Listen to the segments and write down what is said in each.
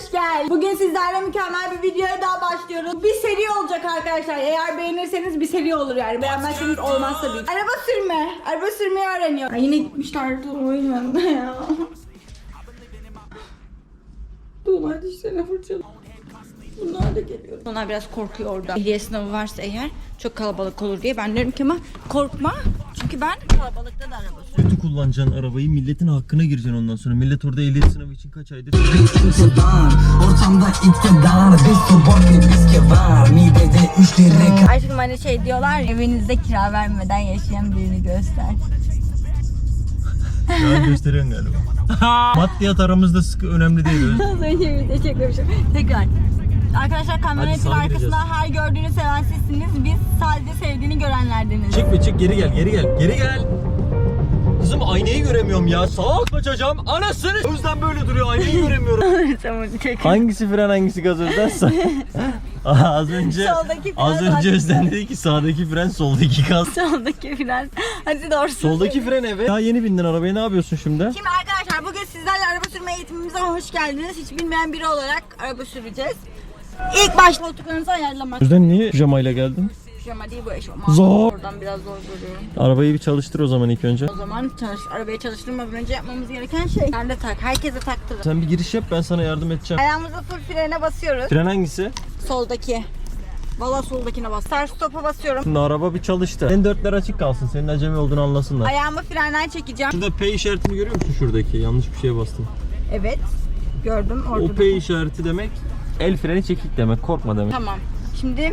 hoş geldin. Bugün sizlerle mükemmel bir videoya daha başlıyoruz. Bir seri olacak arkadaşlar. Eğer beğenirseniz bir seri olur yani. Beğenmezseniz olmaz tabii. Araba sürme. Araba sürmeyi öğreniyor. Ay yine gitmişler Tuğlay'ın yanında ya. Tuğlay dişlerine fırçalı. Bunlar da geliyor. Onlar biraz korkuyor orada. Ehliyet sınavı varsa eğer çok kalabalık olur diye. Ben diyorum ki ama korkma. Çünkü ben kalabalıkta da araba sürüyorum. Kötü kullanacaksın arabayı milletin hakkına gireceksin ondan sonra. Millet orada ehliyet sınavı için kaç aydır Ortamda iktidar Biz subordine biz kevar Midede üç direk Aşkım hani şey diyorlar ya, evinizde kira vermeden yaşayan birini göster. Şu an gösteriyorsun galiba. Maddiyat aramızda sıkı önemli değil. Az önce bir çekmişim. Tekrar. Arkadaşlar sağa arkasında her gördüğünü seven sizsiniz. Biz sadece sevdiğini görenlerdeniz. çık bir çık geri gel geri gel geri gel. Kızım aynayı göremiyorum ya. Sağa kaçacağım. Anasını. O yüzden böyle duruyor. Aynayı göremiyorum. tamam çek. hangisi fren hangisi gaz Özden? Aa, az önce Soldaki az önce Özden dedi ki sağdaki fren soldaki gaz. Soldaki fren. Hadi doğrusu. Soldaki fren evet. Daha yeni bindin arabaya ne yapıyorsun şimdi? Şimdi arkadaşlar bugün sizlerle araba sürme eğitimimize hoş geldiniz. Hiç bilmeyen biri olarak araba süreceğiz. İlk başta koltuklarınızı ayarlamak. Özden niye pijamayla geldin? Pijama değil bu eşofman. Zor. Oradan biraz zor görüyorum. Arabayı bir çalıştır o zaman ilk önce. O zaman çalış, arabayı çalıştırmadan önce yapmamız gereken şey. Ben de tak. Herkese taktırın. Sen bir giriş yap ben sana yardım edeceğim. Ayağımızı full frene basıyoruz. Fren hangisi? Soldaki. Valla soldakine bas. Start stop'a basıyorum. Şimdi araba bir çalıştı. Senin dörtler açık kalsın. Senin acemi olduğunu anlasınlar. Ayağımı frenden çekeceğim. Şurada P işaretini görüyor musun şuradaki? Yanlış bir şeye bastım. Evet. Gördüm orada. O. P işareti demek el freni çekik demek. Korkma demek. Tamam. Şimdi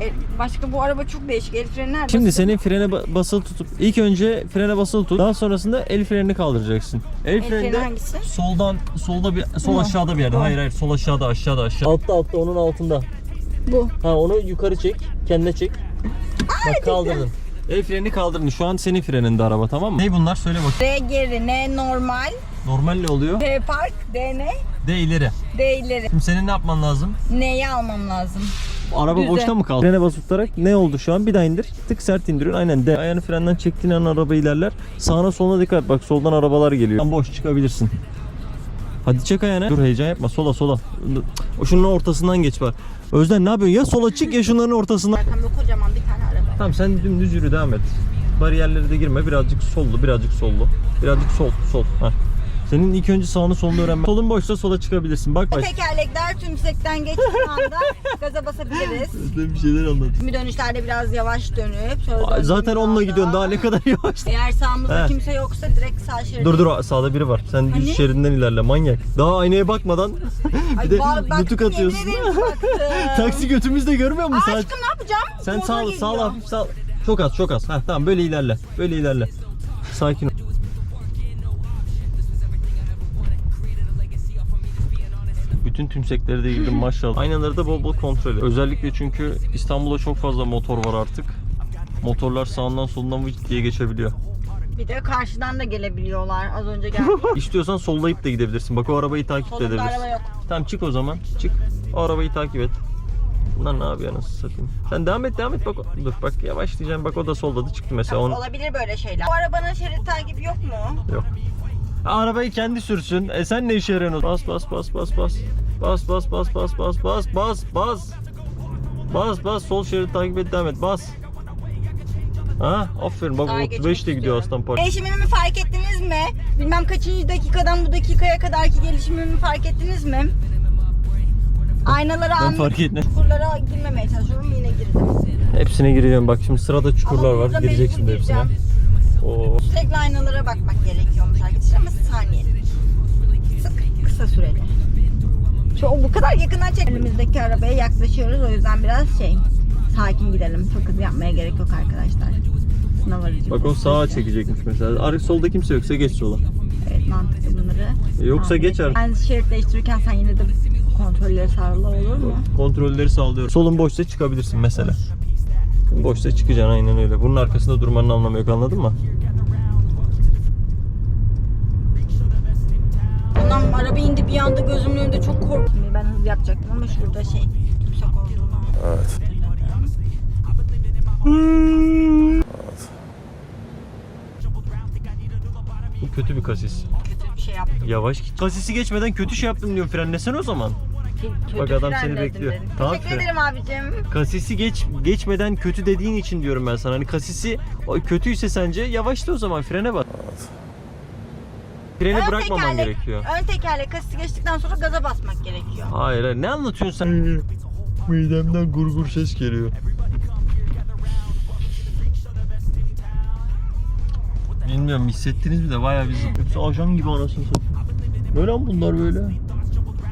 e, başka bu araba çok değişik. El freni nerede? Şimdi senin frene ba- basılı tutup ilk önce frene basılı tut. Daha sonrasında el frenini kaldıracaksın. El, freni freni de hangisi? soldan solda bir sol Bu. aşağıda bir yerde. Bu. Hayır hayır sol aşağıda aşağıda aşağı. Altta altta onun altında. bu. Ha onu yukarı çek. Kendine çek. Bak kaldırdın. El frenini kaldırdın. Şu an senin freninde araba tamam mı? Ne bunlar? Söyle bakayım. R geri, N normal, Normal ne oluyor? P park, D ne? D ileri. D ileri. Şimdi senin ne yapman lazım? N'yi almam lazım. Araba Düze. boşta mı kaldı? Frene basıp tutarak ne oldu şu an? Bir daha indir. Tık sert indiriyorsun. Aynen de. Ayağını frenden çektiğin an araba ilerler. Sağına soluna dikkat. et. Bak soldan arabalar geliyor. Tam boş çıkabilirsin. Hadi çek ayağını. Dur heyecan yapma. Sola sola. O şunun ortasından geç var. Özden ne yapıyorsun? Ya sola çık ya şunların ortasından. Arkamda kocaman bir tane araba. Tamam sen dümdüz yürü devam et. Bariyerlere de girme. Birazcık sollu, birazcık sollu. Birazcık sol, sol. Heh. Senin ilk önce sağını solunu öğrenmen. Solun boşta sola çıkabilirsin. Bak baş. Tekerlekler tümsekten geçtiği anda gaza basabiliriz. Özden bir şeyler anlat. Şimdi dönüşlerde biraz yavaş dönüp Aa, Zaten onunla gidiyorsun. Daha ne kadar yavaş. Eğer sağımızda He. kimse yoksa direkt sağ şeride. Dur dur sağda biri var. Sen düz Hani? şeridinden ilerle manyak. Daha aynaya bakmadan Ay, bir de bak, nutuk atıyorsun. Taksi götümüzde görmüyor musun? Sağ- Aşkım ne yapacağım? Sen sağ sağ hafif sağ. Çok az çok az. Heh, tamam böyle ilerle. Böyle ilerle. Sakin ol. Bütün tümsekleri de girdim maşallah. Aynaları da bol bol kontrol. Özellikle çünkü İstanbul'da çok fazla motor var artık. Motorlar sağından solundan vıcık diye geçebiliyor. Bir de karşıdan da gelebiliyorlar. Az önce geldi. İstiyorsan sollayıp da gidebilirsin. Bak o arabayı takip de Solunda edebilirsin. araba yok. Tamam çık o zaman. Çık. O arabayı takip et. Bunlar ne yapıyor nasıl satayım. Sen devam et devam et bak. Dur bak yavaş diyeceğim. Bak o da solladı çıktı mesela. Onu... Olabilir böyle şeyler. Bu arabanın şerit takibi yok mu? Yok. Arabayı kendi sürsün. E sen ne işe yarıyorsun? Bas bas bas bas bas. Bas bas bas bas bas bas bas bas. Bas bas sol şerit takip et devam et bas. Ha aferin bak Sağa 35 de gidiyor aslan parça. Değişimimi fark ettiniz mi? Bilmem kaçıncı dakikadan bu dakikaya kadarki gelişimimi fark ettiniz mi? Aynaları Ben anlık fark ettim. çukurlara girmemeye çalışıyorum yine girdim. Hepsine gireceğim bak şimdi sırada çukurlar Ama var. Gireceksin mecbur de hepsine. gireceğim. Oo. Sürekli aynalara bakmak gerekiyormuş arkadaşlar ama saniyelik. Sık, kısa süreli. Şu bu kadar yakından çek. Önümüzdeki arabaya yaklaşıyoruz o yüzden biraz şey sakin gidelim. Çok hızlı yapmaya gerek yok arkadaşlar. Sınav aracı. Bak o sağa çekecekmiş mesela. Ar solda kimse yoksa geç sola. Evet mantıklı bunları. Yoksa geç artık. Ben şerit değiştirirken sen yine de kontrolleri sağla olur mu? Kontrolleri sağlıyorum. Solun boşta çıkabilirsin mesela. Boşta çıkacaksın aynen öyle. Bunun arkasında durmanın anlamı yok anladın mı? Bir anda gözümün önünde çok korktum. Ben hız yapacaktım ama şurada şey tümsek olduğunu Evet. Bu kötü bir kasis. kötü bir şey yaptım. Yavaş git. Kasisi geçmeden kötü şey yaptım diyorum. Frenlesene o zaman. Kötü Bak adam seni bekliyor. dedim. Tamam, Teşekkür ederim abicim. Kasisi geç geçmeden kötü dediğin için diyorum ben sana. Hani kasisi kötüyse sence yavaşla o zaman frene bas. Freni Ön bırakmaman tekerlek- gerekiyor. Ön tekerlek kasisi geçtikten sonra gaza basmak gerekiyor. Hayır, hayır. ne anlatıyorsun sen? Midemden gurgur ses geliyor. Bilmiyorum hissettiniz mi de bayağı bizim. Hepsi ajan gibi anasını satayım. Böyle mi bunlar böyle?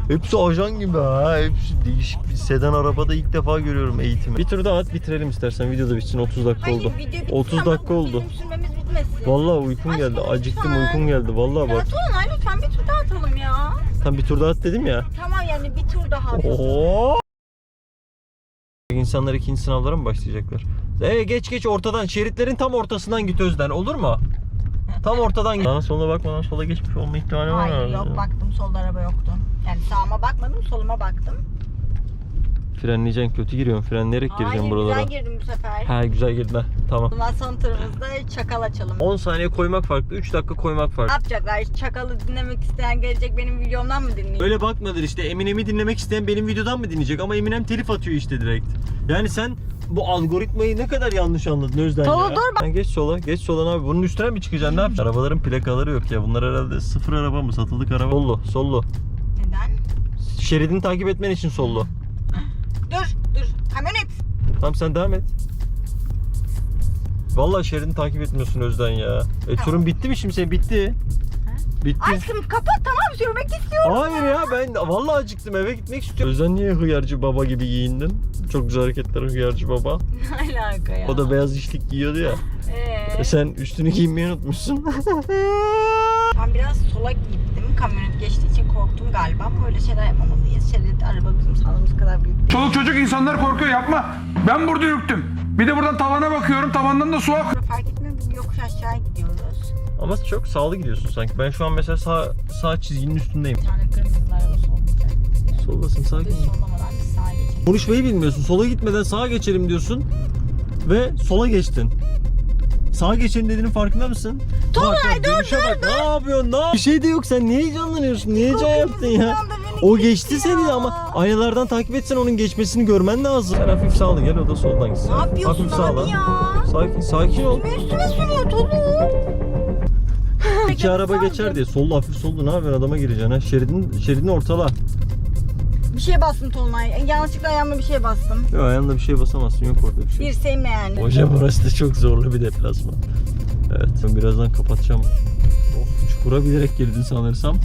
Hepsi ajan gibi ha. Hepsi değişik bir sedan arabada ilk defa görüyorum eğitimi. Bir tur daha at bitirelim istersen. Video da bitsin 30 dakika Hayır, oldu. video bitsin 30 ama dakika oldu. Sürmemiz bitmesin. Vallahi uykum Aşkım, geldi. Acıktım lütfen. uykum geldi. Vallahi Ya bak. Tuğanay lütfen bir tur daha atalım ya. Tam bir tur daha at dedim ya. Tamam yani bir tur daha. Oo. İnsanlar ikinci sınavlara mı başlayacaklar? Ee, geç geç ortadan, şeritlerin tam ortasından git Özden. Olur mu? Tam ortadan git. Sağına soluna bakmadan sola geçmiş olma ihtimali var. Hayır herhalde. yok baktım solda araba yoktu. Yani sağıma bakmadım soluma baktım. Frenleyeceksin kötü giriyorsun. Frenleyerek gireceksin Hayır buralara. güzel girdim bu sefer. He güzel girdin ha. Tamam. Bundan son turumuzda çakal açalım. 10 saniye koymak farklı, 3 dakika koymak Ne farklı. yapacaklar? Çakalı dinlemek isteyen gelecek benim videomdan mı dinleyecek? Öyle bakmadır işte. Eminem'i dinlemek isteyen benim videodan mı dinleyecek? Ama Eminem telif atıyor işte direkt. Yani sen bu algoritmayı ne kadar yanlış anladın Özden Tolu ya. dur bak. Sen geç sola, geç sola abi. Bunun üstüne mi çıkacaksın? Ne yapacaksın? Arabaların plakaları yok ya. Bunlar herhalde sıfır araba mı? Satılık araba. Sollu, sollu. Neden? Şeridini takip etmen için sollu. Tamam sen devam et. Vallahi şeridini takip etmiyorsun Özden ya. E turun bitti mi şimdi senin? Bitti. Bitti. Aşkım kapat tamam sürmek istiyorum. Hayır ya ben vallahi acıktım eve gitmek istiyorum. Özden niye hıyarcı baba gibi giyindin? Çok güzel hareketler hıyarcı baba. Ne alaka ya? O da beyaz işlik giyiyordu ya. Ee, E sen üstünü giymeyi unutmuşsun. ben biraz sola gittim. Kamyonet geçtiği için korktum galiba ama öyle şeyler yapmamalıyız. Şerit araba bizim sandığımız kadar büyük. değil. Çoluk çocuk insanlar korkuyor yapma. Ben burada yüktüm. Bir de buradan tavana bakıyorum. Tavandan da su akıyor. Fark etmiyor biz yokuş aşağı gidiyoruz. Ama çok sağlı gidiyorsun sanki. Ben şu an mesela sağ, sağ çizginin üstündeyim. Bir tane kırmızı araba sollayacak. Soldasın sakin. Biz sollamadan bir sağa geçelim. Konuşmayı bilmiyorsun. Sola gitmeden sağa geçelim diyorsun. Ve sola geçtin. Sağa geçelim dediğinin farkında mısın? Bak, dur, dur, bak. Ne yapıyorsun? Ne? Bir şey de yok. Sen niye heyecanlanıyorsun? Niye heyecan yaptın ya? O geçti seni de ama aynalardan takip etsen onun geçmesini görmen lazım. Sen hafif sağlı gel o da soldan gitsin. Ne yapıyorsun hafif abi sağla. ya? Sakin, sakin ol. Üstüme üstüme sürüyor Tolu. İki araba geçer diye solda hafif solda ne yapıyorsun adama gireceksin ha şeridin şeridini ortala. Bir şey bastım Tolunay. Yanlışlıkla ayağımla bir şey bastım. Yok ayağında bir şey basamazsın yok orada bir şey. Dirseğimle yani. Hocam orası da çok zorlu bir deplasman. Evet ben birazdan kapatacağım. Oh, çukura bilerek girdin sanırsam.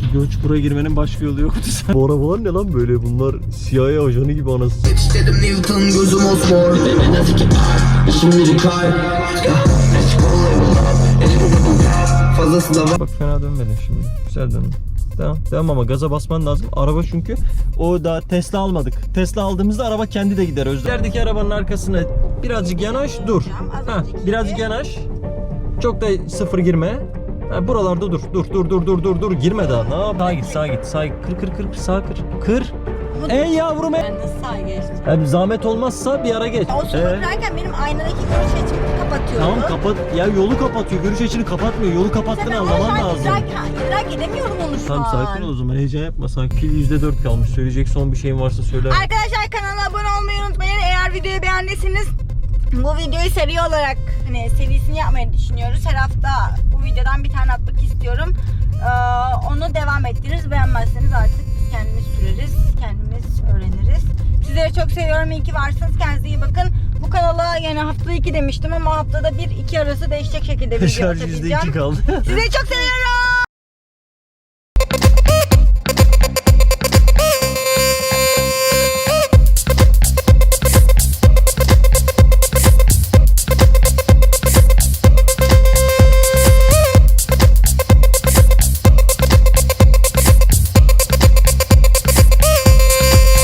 Çünkü o çukura girmenin başka yolu yoktu sen. Bu arabalar ne lan böyle bunlar CIA ajanı gibi anasını. Yetiştirdim Newton gözüm osmor Beni nasıl ki Şimdi kay Fazlası da var Bak fena dönmedin şimdi. Güzel döndün. Devam. Devam ama gaza basman lazım. Araba çünkü o da Tesla almadık. Tesla aldığımızda araba kendi de gider Özlem. İlerideki arabanın arkasına birazcık yanaş dur. Ha, birazcık yanaş. Çok da sıfır girme. Ha, buralarda dur. Dur dur dur dur dur dur. Girme daha. Ne yap? Sağa git sağa git. Sağa git. Kır kır kır. Sağa kır. Kır. Ey yavrum ey. Ben nasıl sağa geçtim? Yani zahmet olmazsa bir ara geç. O sola Ee? girerken benim aynadaki görüş açımı kapatıyordu. Tamam kapat. Ya yolu kapatıyor. Görüş açını kapatmıyor. Yolu kapattığını Ben anlaman şu an lazım. idrak, idrak edemiyorum onu şu Tamam an. sakin ol o zaman heyecan yapma. Sanki pil %4 kalmış. Söyleyecek son bir şeyin varsa söyle. Arkadaşlar kanala abone olmayı unutmayın. Eğer videoyu beğendiyseniz bu videoyu seri olarak hani serisini yapmayı düşünüyoruz. Her hafta bu videodan bir tane atmak istiyorum. Ee, onu devam ettiririz. Beğenmezseniz artık biz kendimiz süreriz. Sizleri çok seviyorum. İyi ki varsınız. Kendinize iyi bakın. Bu kanala yani haftada iki demiştim ama haftada bir iki arası değişecek şekilde video Şarj çekeceğim. %2 kaldı. Sizi çok seviyorum.